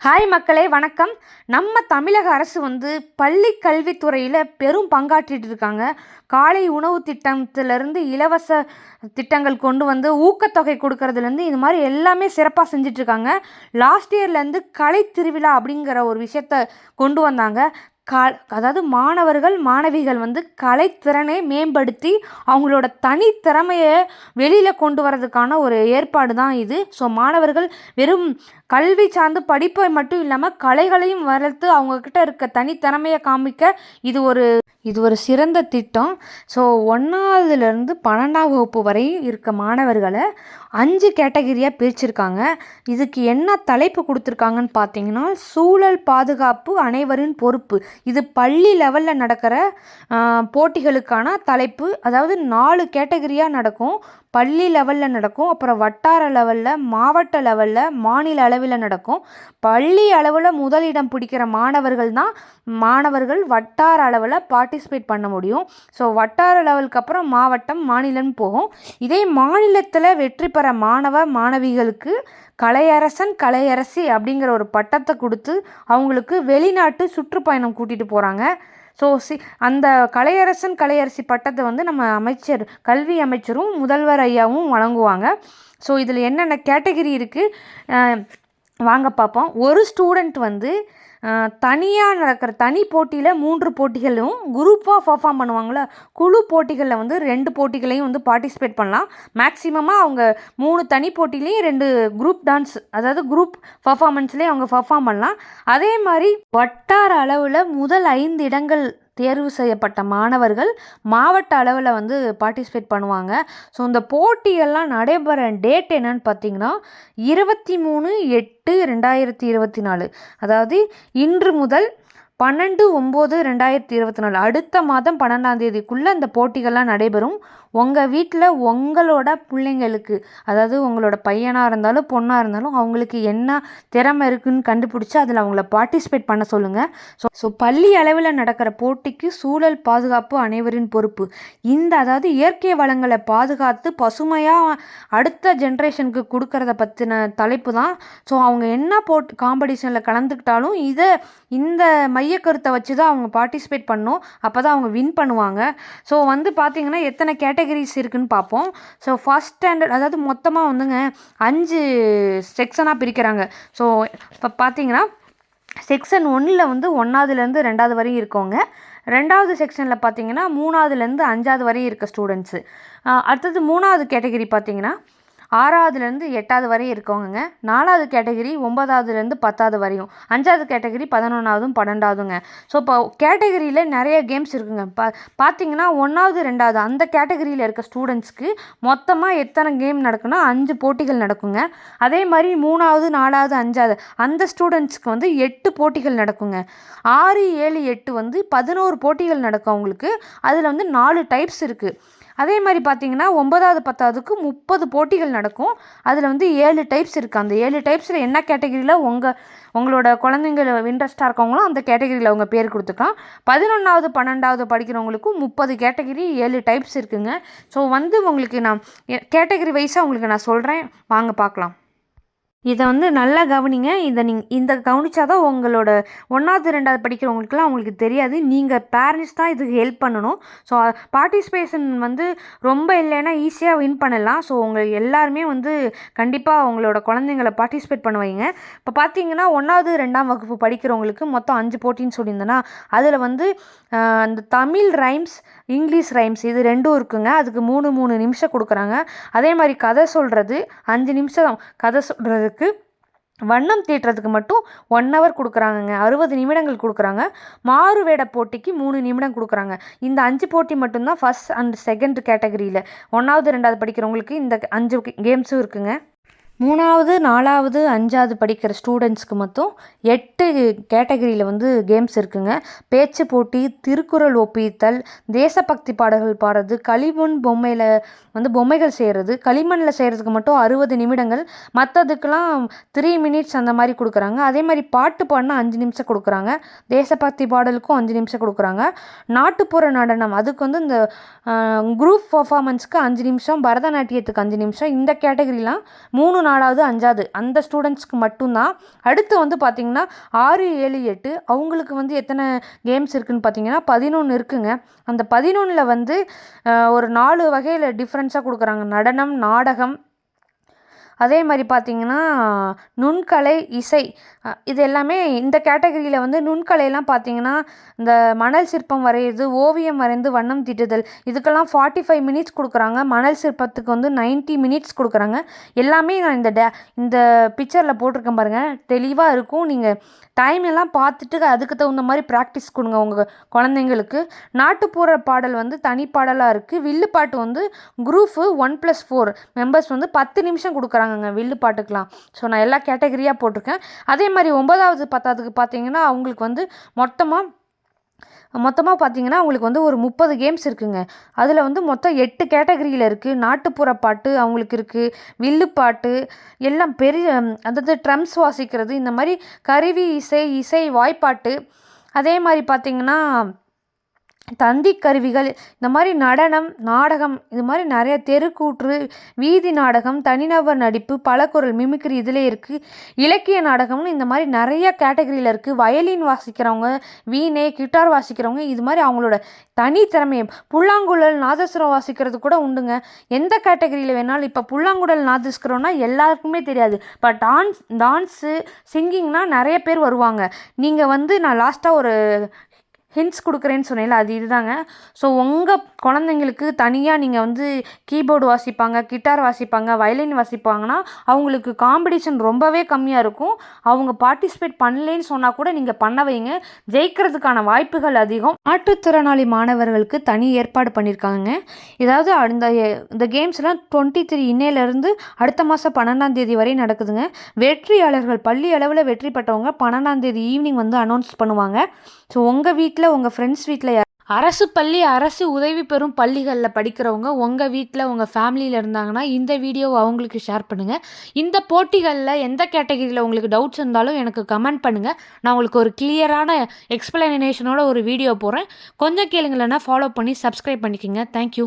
Hi மக்களே வணக்கம். நம்ம தமிழக அரசு வந்து பள்ளி கல்வித்துறையில் பெரும் பங்காற்றிட்டு இருக்காங்க காலை உணவு திட்டத்திலேருந்து இலவச திட்டங்கள் கொண்டு வந்து ஊக்கத்தொகை கொடுக்கறதுலேருந்து இது மாதிரி எல்லாமே சிறப்பாக செஞ்சிட்ருக்காங்க லாஸ்ட் இயர்லேருந்து கலை திருவிழா அப்படிங்கிற ஒரு விஷயத்த கொண்டு வந்தாங்க. கால் அதாவது மாணவர்கள் மாணவிகள் வந்து கலைத்திறனை மேம்படுத்தி அவங்களோட தனித்திறமையை வெளியில் கொண்டு வரதுக்கான ஒரு ஏற்பாடு தான் இது. ஸோ மாணவர்கள் வெறும் கல்வி சார்ந்து படிப்பை மட்டும் இல்லாமல் கலைகளையும் வளர்த்து அவங்கக்கிட்ட இருக்க தனித்திறமையை காமிக்க இது ஒரு இது ஒரு சிறந்த திட்டம். ஸோ ஒன்றாவதுலேருந்து பன்னெண்டாம் வகுப்பு வரை இருக்க மாணவர்களை அஞ்சு கேட்டகிரியாக பிரிச்சிருக்காங்க. இதுக்கு என்ன தலைப்பு கொடுத்துருக்காங்கன்னு பார்த்தீங்கன்னா சூழல் பாதுகாப்பு அனைவரின் பொறுப்பு. இது பள்ளி லெவலில் நடக்கிற போட்டிகளுக்கான தலைப்பு. அதாவது நாலு கேட்டகிரியாக நடக்கும். பள்ளி லெவலில் நடக்கும். அப்புறம் வட்டார லெவலில் மாவட்ட லெவலில் மாநில அளவில் நடக்கும். பள்ளி அளவில் முதலிடம் பிடிக்கிற மாணவர்கள் தான் மாணவர்கள் வட்டார அளவில் பார்ட்டிசிபேட் பண்ண முடியும். ஸோ வட்டார லெவலுக்கு அப்புறம் மாவட்டம் மாநிலம் போகும். இதே மாநிலத்தில் வெற்றி பெற மாணவ மாணவிகளுக்கு கலையரசன் கலையரசி அப்படிங்கிற ஒரு பட்டத்தை கொடுத்து அவங்களுக்கு வெளிநாட்டு சுற்றுப்பயணம் கூட்டிகிட்டு போகிறாங்க ஸோ சி அந்த கலையரசன் கலையரசி பட்டத்தை வந்து நம்ம அமைச்சர் கல்வி அமைச்சரும் முதல்வர் ஐயாவும் வழங்குவாங்க. ஸோ இதில் என்னென்ன கேட்டகிரி இருக்குது வாங்க பார்ப்போம். ஒரு ஸ்டூடெண்ட் வந்து தனியாக நடக்கிற தனி போட்டியில் மூன்று போட்டிகளும் குரூப்பாக பர்ஃபார்ம் பண்ணுவாங்கள குழு போட்டிகளில் வந்து ரெண்டு போட்டிகளையும் வந்து பார்ட்டிசிபேட் பண்ணலாம். மேக்ஸிமமாக அவங்க மூணு தனி போட்டிலையும் ரெண்டு குரூப் டான்ஸ் அதாவது குரூப் பர்ஃபார்மன்ஸ்லேயே அவங்க பர்ஃபார்ம் பண்ணலாம். அதே மாதிரி வட்டார அளவில் முதல் ஐந்து இடங்கள் தேர்வு செய்யப்பட்ட மாணவர்கள் மாவட்ட அளவில் வந்து பார்ட்டிசிபேட் பண்ணுவாங்க. ஸோ இந்த போட்டியெல்லாம் நடைபெற டேட் என்னன்னு பார்த்தீங்கன்னா இருபத்தி மூணு எட்டு ரெண்டாயிரத்தி இருபத்தி நாலு. அதாவது இன்று முதல் பன்னெண்டு ஒம்பது ரெண்டாயிரத்தி இருபத்தி நாலு. அடுத்த மாதம் பன்னெண்டாம் தேதிக்குள்ளே அந்த போட்டிகள்லாம் நடைபெறும். உங்கள் வீட்டில் உங்களோட பிள்ளைங்களுக்கு அதாவது உங்களோட பையனாக இருந்தாலும் பொண்ணாக இருந்தாலும் அவங்களுக்கு என்ன திறமை இருக்குதுன்னு கண்டுபிடிச்சி அதில் அவங்கள பார்ட்டிசிபேட் பண்ண சொல்லுங்கள் ஸோ ஸோ பள்ளி அளவில் நடக்கிற போட்டிக்கு சூழல் பாதுகாப்பு அனைவரின் பொறுப்பு. இந்த அதாவது இயற்கை வளங்களை பாதுகாத்து பசுமையாக அடுத்த ஜென்ரேஷனுக்கு கொடுக்கறத பற்றின தலைப்பு தான். ஸோ அவங்க என்ன போட் காம்படிஷனில் கலந்துக்கிட்டாலும் இதை இந்த மையக்கருத்தை வச்சு தான் அவங்க பார்ட்டிசிபேட் பண்ணும். அப்போ தான் அவங்க வின் பண்ணுவாங்க. ஸோ வந்து பார்த்திங்கன்னா எத்தனை கேட்டகரிஸ் இருக்குதுன்னு பார்ப்போம். ஸோ ஃபஸ்ட் ஸ்டாண்டர்ட் அதாவது மொத்தமாக வந்துங்க அஞ்சு செக்ஷனாக பிரிக்கிறாங்க. ஸோ இப்போ பார்த்தீங்கன்னா செக்ஷன் ஒன்றில் வந்து ஒன்றாவதுலேருந்து ரெண்டாவது வரையும் இருக்கவங்க ரெண்டாவது செக்ஷனில் பார்த்தீங்கன்னா மூணாவதுலேருந்து அஞ்சாவது வரையும் இருக்க ஸ்டூடெண்ட்ஸு அடுத்தது மூணாவது கேட்டகரி பார்த்தீங்கன்னா ஆறாவதுலேருந்து எட்டாவது வரையும் இருக்கவங்கங்க. நாலாவது கேட்டகிரி ஒன்பதாவதுலேருந்து பத்தாவது வரையும். அஞ்சாவது கேட்டகிரி பதினொன்றாவதும் பன்னெண்டாவதுங்க. ஸோ இப்போ கேட்டகிரியில் நிறைய கேம்ஸ் இருக்குங்க. பா பார்த்தீங்கன்னா ஒன்றாவது ரெண்டாவது அந்த கேட்டகிரியில் இருக்க ஸ்டூடெண்ட்ஸ்க்கு மொத்தமாக எத்தனை கேம் நடக்குன்னா அஞ்சு போட்டிகள் நடக்குங்க. அதே மாதிரி மூணாவது நாலாவது அஞ்சாவது அந்த ஸ்டூடெண்ட்ஸ்க்கு வந்து எட்டு போட்டிகள் நடக்குங்க. ஆறு ஏழு எட்டு வந்து பதினோரு போட்டிகள் நடக்கும் அவங்களுக்கு. அதில் வந்து நாலு டைப்ஸ் இருக்குது அதே மாதிரி பார்த்தீங்கன்னா ஒன்பதாவது பத்தாவதுக்கு முப்பது போட்டிகள் நடக்கும். அதில் வந்து ஏழு டைப்ஸ் இருக்குது அந்த ஏழு டைப்ஸில் என்ன கேட்டகிரியில் உங்கள் உங்களோட குழந்தைங்கள இன்ட்ரெஸ்ட்டாக இருக்கவங்களும் அந்த கேட்டகிரியில் அவங்க பேர் கொடுத்துக்கலாம். பதினொன்றாவது பன்னெண்டாவது படிக்கிறவங்களுக்கும் முப்பது கேட்டகிரி ஏழு டைப்ஸ் இருக்குங்க. ஸோ வந்து உங்களுக்கு நான் கேட்டகிரி வைஸாக உங்களுக்கு நான் சொல்கிறேன் வாங்க பார்க்கலாம். இதை வந்து நல்லா கவனிங்க. இதை நீங்கள் இந்த கவனிச்சாதான் உங்களோட ஒன்றாவது ரெண்டாவது படிக்கிறவங்களுக்குலாம் அவங்களுக்கு தெரியாது. நீங்கள் பேரண்ட்ஸ் தான் இதுக்கு ஹெல்ப் பண்ணணும். ஸோ பார்ட்டிசிபேஷன் வந்து ரொம்ப இல்லைன்னா ஈஸியாக வின் பண்ணலாம். ஸோ உங்களுக்கு எல்லாருமே வந்து கண்டிப்பாக உங்களோட குழந்தைங்கள பார்ட்டிசிபேட் பண்ண வைங்க. இப்போ பார்த்தீங்கன்னா ஒன்றாவது ரெண்டாம் வகுப்பு படிக்கிறவங்களுக்கு மொத்தம் அஞ்சு போட்டின்னு சொல்லியிருந்தேன்னா அதில் வந்து அந்த தமிழ் ரைம்ஸ் இங்கிலீஷ் ரைம்ஸ் இது ரெண்டும் இருக்குங்க. அதுக்கு மூணு மூணு நிமிஷம் கொடுக்குறாங்க. அதே மாதிரி கதை சொல்கிறது அஞ்சு நிமிஷம் கதை சொல்கிறதுக்கு வண்ணம் தீட்டுறதுக்கு மட்டும் ஒன் ஹவர் கொடுக்குறாங்கங்க. அறுபது நிமிடங்கள் கொடுக்குறாங்க. மாறு வேட போட்டிக்கு மூணு நிமிடம் கொடுக்குறாங்க. இந்த அஞ்சு போட்டி மட்டும்தான் ஃபஸ்ட் அண்ட் செகண்ட் கேட்டகரியில் ஒன்றாவது ரெண்டாவது படிக்கிறவங்களுக்கு இந்த அஞ்சு கேம்ஸும் இருக்குங்க. மூணாவது நாலாவது அஞ்சாவது படிக்கிற ஸ்டூடெண்ட்ஸ்க்கு மட்டும் எட்டு கேட்டகரியில் வந்து கேம்ஸ் இருக்குங்க. பேச்சு போட்டி திருக்குறள் ஒப்பித்தல் தேசபக்தி பாடல்கள் பாடுறது களிமண் பொம்மையில் வந்து பொம்மைகள் செய்கிறது களிமண்ணில் செய்கிறதுக்கு மட்டும் அறுபது நிமிடங்கள். மற்றதுக்கெலாம் த்ரீ மினிட்ஸ் அந்த மாதிரி கொடுக்குறாங்க. அதே மாதிரி பாட்டு பாடினா அஞ்சு நிமிஷம் கொடுக்குறாங்க. தேசபக்தி பாடலுக்கும் அஞ்சு நிமிஷம் கொடுக்குறாங்க. நாட்டுப்புற நடனம் அதுக்கு வந்து இந்த குரூப் பர்ஃபாமன்ஸ்க்கு அஞ்சு நிமிஷம் பரதநாட்டியத்துக்கு அஞ்சு நிமிஷம் இந்த கேட்டகரிலாம் மூணு நாலாவது அஞ்சாவது அந்த ஸ்டூடெண்ட்ஸ்க்கு மட்டும்தான். அடுத்து வந்து பார்த்திங்கன்னா ஆறு ஏழு எட்டு அவங்களுக்கு வந்து எத்தனை கேம்ஸ் இருக்குதுன்னு பார்த்தீங்கன்னா பதினொன்று இருக்குங்க. அந்த பதினொன்றில் வந்து ஒரு நாலு வகையில் டிஃப்ரென்ஸாக கொடுக்குறாங்க. நடனம் நாடகம் அதே மாதிரி பார்த்திங்கன்னா நுண்கலை இசை இது எல்லாமே இந்த கேட்டகரியில் வந்து நுண்கலையெல்லாம் பார்த்திங்கன்னா இந்த மணல் சிற்பம் வரைகிறது ஓவியம் வரைந்து வண்ணம் தீட்டுதல் இதுக்கெல்லாம் ஃபார்ட்டி ஃபைவ் மினிட்ஸ் கொடுக்குறாங்க. மணல் சிற்பத்துக்கு வந்து 90 மினிட்ஸ் கொடுக்குறாங்க. எல்லாமே நான் இந்த டே இந்த பிக்சரில் போட்டிருக்கேன் பாருங்கள் தெளிவாக இருக்கும். நீங்கள் டைம் எல்லாம் பார்த்துட்டு அதுக்கு தகுந்த மாதிரி ப்ராக்டிஸ் கொடுங்க உங்கள் குழந்தைங்களுக்கு. நாட்டுப்புற பாடல் வந்து தனிப்பாடலாக இருக்குது வில்லுப்பாட்டு வந்து group one plus four members வந்து பத்து நிமிஷம் கொடுக்குறாங்க. வில்லு பாட்டுக்கெலாம் ஸோ நான் எல்லா கேட்டகரியாக போட்டிருக்கேன். அதே மாதிரி ஒன்பதாவது பத்தாவதுக்கு பார்த்தீங்கன்னா அவங்களுக்கு வந்து மொத்தமாக மொத்தமாக பார்த்தீங்கன்னா அவங்களுக்கு வந்து ஒரு முப்பது கேம்ஸ் இருக்குங்க. அதில் வந்து மொத்தம் எட்டு கேட்டகரியில் இருக்குது நாட்டுப்புற பாட்டு அவங்களுக்கு இருக்குது வில்லுப்பாட்டு எல்லாம் பெரிய அதாவது ட்ரம்ஸ் வாசிக்கிறது இந்த மாதிரி கருவி இசை இசை வாய்ப்பாட்டு. அதே மாதிரி பார்த்தீங்கன்னா தந்தி கருவிகள் இந்த மாதிரி நடனம் நாடகம் இது மாதிரி நிறைய தெருக்கூற்று வீதி நாடகம் தனிநபர் நடிப்பு பலக்குரல் மிமிக்ரி இதிலே இருக்குது இலக்கிய நாடகம்னு இந்த மாதிரி நிறைய கேட்டகரியில் இருக்குது வயலின் வாசிக்கிறவங்க வீணை கிட்டார் வாசிக்கிறவங்க இது மாதிரி அவங்களோட தனித்திறமையை புல்லாங்குழல் நாதஸ்வரம் வாசிக்கிறது கூட உண்டுங்க. எந்த கேட்டகரியில் வேணாலும் இப்போ புல்லாங்குழல் நாதஸ்வரம்னா எல்லாருக்குமே தெரியாது. இப்போ டான்ஸ் டான்ஸு சிங்கிங்னா நிறைய பேர் வருவாங்க. நீங்கள் வந்து நான் லாஸ்ட்டாக ஒரு ஹிண்ட்ஸ் கொடுக்குறேன்னு சொன்னேன்ல அது இதுதாங்க. ஸோ உங்கள் குழந்தைங்களுக்கு தனியாக நீங்கள் வந்து கீபோர்டு வாசிப்பாங்க கிட்டார் வாசிப்பாங்க வயலின் வாசிப்பாங்கன்னா அவங்களுக்கு காம்படிஷன் ரொம்பவே கம்மியாக இருக்கும். அவங்க பார்ட்டிசிபேட் பண்ணலேன்னு சொன்னால் கூட நீங்கள் பண்ண வைங்க. ஜெயிக்கிறதுக்கான வாய்ப்புகள் அதிகம். மாற்றுத்திறனாளி மாணவர்களுக்கு தனி ஏற்பாடு பண்ணியிருக்காங்க ஏதாவது அந்த இந்த கேம்ஸ்லாம் டுவெண்ட்டி த்ரீ இன்னையிலேருந்து அடுத்த மாதம் பன்னெண்டாம் தேதி வரை நடக்குதுங்க. வெற்றியாளர்கள் பள்ளி அளவில் வெற்றி பெற்றவங்க பன்னெண்டாம் தேதி ஈவினிங் வந்து அனௌன்ஸ் பண்ணுவாங்க. ஸோ உங்கள் வீட்டில் உங்கள் ஃப்ரெண்ட்ஸ் வீட்டில் அரசு பள்ளி அரசு உதவி பெறும் பள்ளிகளில் படிக்கிறவங்க உங்கள் வீட்டில் உங்கள் ஃபேமிலியில் இருந்தாங்கன்னா இந்த வீடியோவை அவங்களுக்கு ஷேர் பண்ணுங்கள் இந்த போட்டிகளில் எந்த கேட்டகரியில் உங்களுக்கு டவுட்ஸ் இருந்தாலும் எனக்கு கமெண்ட் பண்ணுங்கள் நான் உங்களுக்கு ஒரு கிளியரான எக்ஸ்பிளனேஷனோட ஒரு வீடியோ போடுறேன் கொஞ்சம் கேளுங்களேன்னா ஃபாலோ பண்ணி சப்ஸ்கிரைப் பண்ணிக்கோங்க. Thank you